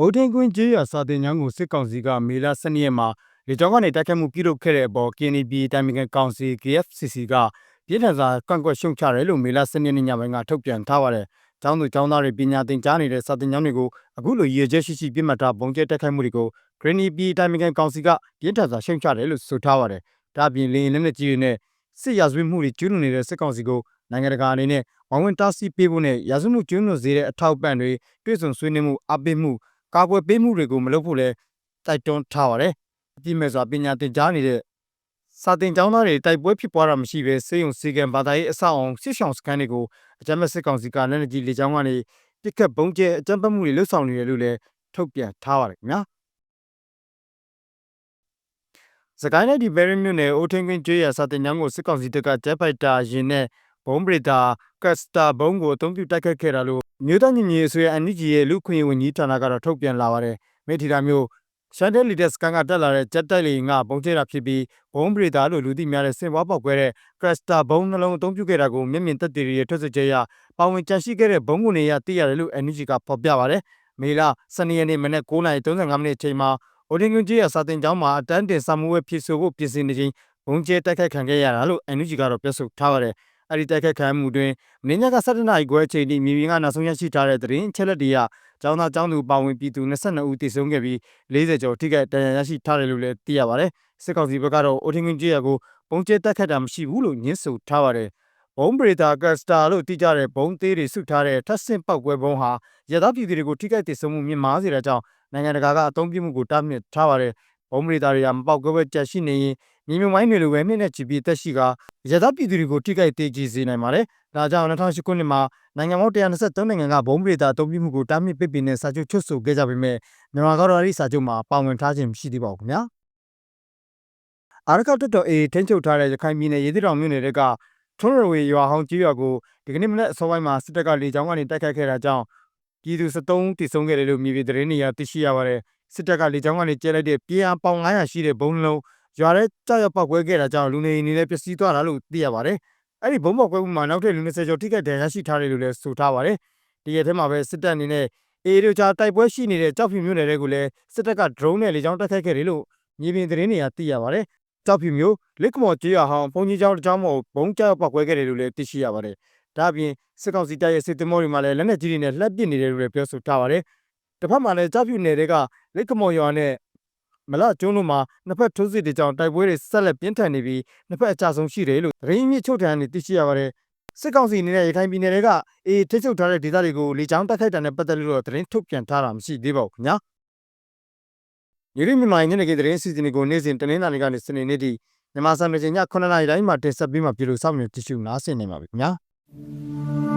ဗုဒ္ဓင်ကွင်းကျေးရွာစာတင်ကျောင်းကိုစစ်ကောင်စီကမေလ12ရက်မှာလေကြောင်းကနေတိုက်ခတ်မှုပြုလုပ်ခဲ့တဲ့အပေါ် KNB တိုင်ပင်ခံကောင်စီ KFCC ကပြည်ထန်စာကန့်ကွက်ရှုံချတယ်လို့မေလ12ရက်နေ့ညပိုင်းကထုတ်ပြန်ထားပါတယ်။ကျောင်းသူကျောင်းသားတွေပညာသင်ကြားနေတဲ့စာတင်ကျောင်းတွေကိုအခုလိုရည်ရွယ်ချက်ရှိရှိပြစ်မှတ်ထားပုံကျဲတိုက်ခိုက်မှုတွေကို KNB တိုင်ပင်ခံကောင်စီကပြည်ထန်စာရှုံချတယ်လို့ဆိုထားပါတယ်။ဒါ့အပြင်လေရင်လက်နက်ကြီးတွေနဲ့စစ်ရာဇဝတ်မှုတွေကျူးလွန်နေတဲ့စစ်ကောင်စီကိုနိုင်ငံတကာအနေနဲ့ဝန်ဝင်တားဆီးပေးဖို့နဲ့ရာဇဝတ်မှုကျူးလွန်စေတဲ့အထောက်အပံ့တွေတွေ့ဆုံဆွေးနွေးမှုအပိမှု ကာကွယ်ပေးမှုတွေကိုမလုပ်ဖို့လဲတိုက်တွန်းထားပါတယ်။အပြည့်မဲ့စွာပညာသင်ကြားနေတဲ့စာတင်ကျောင်းသားတွေတိုက်ပွဲဖြစ်ပွားတာမရှိဘဲစေယုံစီကံဘာသာရေးအဆောက်အုံစစ်ဆောင်စခန်းတွေကိုအကြမ်းဖက်စစ်ကောင်စီကလက်နက်ကြီးလေကြောင်းကနေပစ်ခတ်ပုံကျဲအကြမ်းဖက်မှုတွေလှုပ်ဆောင်နေတယ်လို့လည်းထုတ်ပြန်ထားပါတယ်ခင်ဗျာ။စကိုင်းနယ်ဒီဘယ်ရမြို့နယ်အိုထင်းကွင်းကျွေးရစာတင်ကျောင်းကိုစစ်ကောင်စီတပ်ကဂျက်ဖိုက်တာယာဉ်နဲ့ဘုံပရိတာကတ်စတာဘုံကိုအသုံးပြုတိုက်ခတ်ခဲ့တာလို့ မြို့သားညီညီအစိုးရအန်နီဂျီရဲ့လူခွင့်ရေးဝန်ကြီးဌာနကတော့ထုတ်ပြန်လာပါတယ်။မိထီတာမျိုးရှန်တဲလီတက်စကန်ကတက်လာတဲ့ဂျက်တိုက်လေကပုံကျဲတာဖြစ်ပြီးဘုံပရိတာလို့လူသိများတဲ့စင်ပွားပေါက်ကွဲတဲ့ကရစတာဘုံနှလုံးအသုံးပြုခဲ့တာကိုမျက်မြင်သက်သေတွေရဲ့ထွက်ဆိုချက်အရပါဝင်ကြန့်ရှိခဲ့တဲ့ဘုံကုန်တွေရသိရတယ်လို့အန်နီဂျီကဖော်ပြပါတယ်။မေလ12ရက်နေ့မနက်9:35မိနစ်အချိန်မှာအိုဒင်ကွန်ကြီးရစာတင်ကျောင်းမှာအတန်းတင်စာမှုဝဲဖြစ်ဆိုဖို့ပြင်ဆင်နေချိန်ဘုံကျဲတိုက်ခိုက်ခံခဲ့ရတာလို့အန်နီဂျီကတော့ပြောဆိုထားပါတယ်။ အဲ့ဒီတိုက်ခတ်ခံမှုတွင်မင်းညက7နာရီခွဲအချိန်ထိမြေပြင်ကနောက်ဆုံးရရှိထားတဲ့သတင်းချက်လက်တွေကကျောင်းသားကျောင်းသူပါဝင်ပြည်သူ22ဦးတည်ဆုံခဲ့ပြီး40ကျော်ထိခိုက်ဒဏ်ရာရရှိထားတယ်လို့လည်းသိရပါတယ်။စစ်ကောင်စီဘက်ကတော့အိုထင်ကွင်းကျေးရွာကိုပုံကျဲတက်ခတ်တာမရှိဘူးလို့ညင်းဆိုထားပါတယ်။ဘုံပရိတာကစတာလို့တိကျတဲ့ဘုံသေးတွေစုထားတဲ့ထပ်ဆင့်ပောက်ကွဲဘုံဟာရသပြည်သူတွေကိုထိခိုက်တည်ဆုံမှုမြင့်မားစေတဲ့ကြောင့်နိုင်ငံတကာကအသုံးပြုမှုကိုတားမြစ်ထားပါတယ်။ဘုံပရိတာတွေကမပောက်ကွဲပဲကြက်ရှိနေရင် မြေမြုံမိုင်းတွေလိုပဲနှစ်နဲ့ချီပြီးတက်ရှိကရသပြည်သူတွေကိုထိခိုက်သေးကြီးစေနိုင်ပါတယ်။ဒါကြောင့်2008ခုနှစ်မှာနိုင်ငံပေါင်း123နိုင်ငံကဘုံပရိတာအသုံးပြုမှုကိုတားမြစ်ပိတ်ပင်တဲ့စာချုပ်ချွတ်ဆိုခဲ့ကြပေမဲ့မြန်မာကတော့အဲဒီစာချုပ်မှာပါဝင်ထားခြင်းမရှိသေးပါဘူးခင်ဗျာ။အာရကတက်တော်အေးထိန်းချုပ်ထားတဲ့ရခိုင်ပြည်နယ်ရေသီတောင်မြို့နယ်ကထွန်းရဝေရွာဟောင်းကြီးရွာကိုဒီကနေ့မနက်အစောပိုင်းမှာစစ်တပ်ကလေကြောင်းကနေတိုက်ခိုက်ခဲ့တာကြောင့်ပြည်သူ73ဦးတိစုံခဲ့တယ်လို့မြေပြင်သတင်းတွေအရသိရှိရပါတယ်။စစ်တပ်ကလေကြောင်းကနေကျဲလိုက်တဲ့ပြည်အားပေါင်900ရှိတဲ့ဘုံလုံး ရွာထဲကြောက်ရွံ့ပောက်ကွဲခဲ့တာကြောင့်လူနေအိမ်တွေလည်းပျက်စီးသွားတာလို့သိရပါတယ်။အဲ့ဒီဘုံပေါက်ကွဲမှုမှာနောက်ထပ်လူ20ကျော်ထိခိုက်ဒဏ်ရာရှိထားတယ်လို့လည်းဆိုထားပါတယ်။ဒီရက်ထဲမှာပဲစစ်တပ်အနေနဲ့အေရီတို့ကြားတိုက်ပွဲရှိနေတဲ့ကြောက်ဖြူမြို့နယ်တွေကိုလည်းစစ်တပ်က drone နဲ့လေကြောင်းတိုက်ခိုက်ခဲ့တယ်လို့မြေပြင်သတင်းတွေကသိရပါတယ်။ကြောက်ဖြူမြို့လက်ကမော်ကျေးရွာဟောင်းဘုံကြီးကျောင်းတစ်ကျောင်းပေါ်ဘုံကြောက်ပောက်ကွဲခဲ့တယ်လို့လည်းသိရှိရပါတယ်။ဒါ့အပြင်စစ်ကောင်စီတပ်ရဲ့စစ်သည်မောတွေမှာလည်းလက်နက်ကြီးတွေနဲ့လှက်ပစ်နေတယ်လို့လည်းပြောဆိုထားပါတယ်။တစ်ဖက်မှာလည်းကြောက်ဖြူနယ်တွေကလက်ကမော်ရွာနဲ့ မလကျွန်းတို့မှာနှစ်ဖက်ထိုးစစ်တွေကြောင့်တိုက်ပွဲတွေဆက်လက်ပြင်းထန်နေပြီးနှစ်ဖက်အကြဆုံးရှိတယ်လို့ရင်းမြစ်ချုပ်ထံကနေသိရှိရပါတယ်စစ်ကောင်စီအနေနဲ့ရခိုင်ပြည်နယ်တွေကအေးထိချုပ်ထားတဲ့ဒေသတွေကိုလေကြောင်းတိုက်ခိုက်တာနဲ့ပတ်သက်လို့တော့သတင်းထုတ်ပြန်ထားတာမရှိသေးပါဘူးခင်ဗျာညီရမြန်မာညနေခင်းသတင်းစီစဉ်ကိုနေ့စဉ်တနင်္လာနေ့ကနေစနေနေ့ထိမြန်မာစံတော်ချိန်ည9:00နာရီတိုင်းမှာတင်ဆက်ပေးမှာပြည်လို့စောင့်မျှော်ကြည့်ရှုနားဆင်နေပါပြီခင်ဗျာ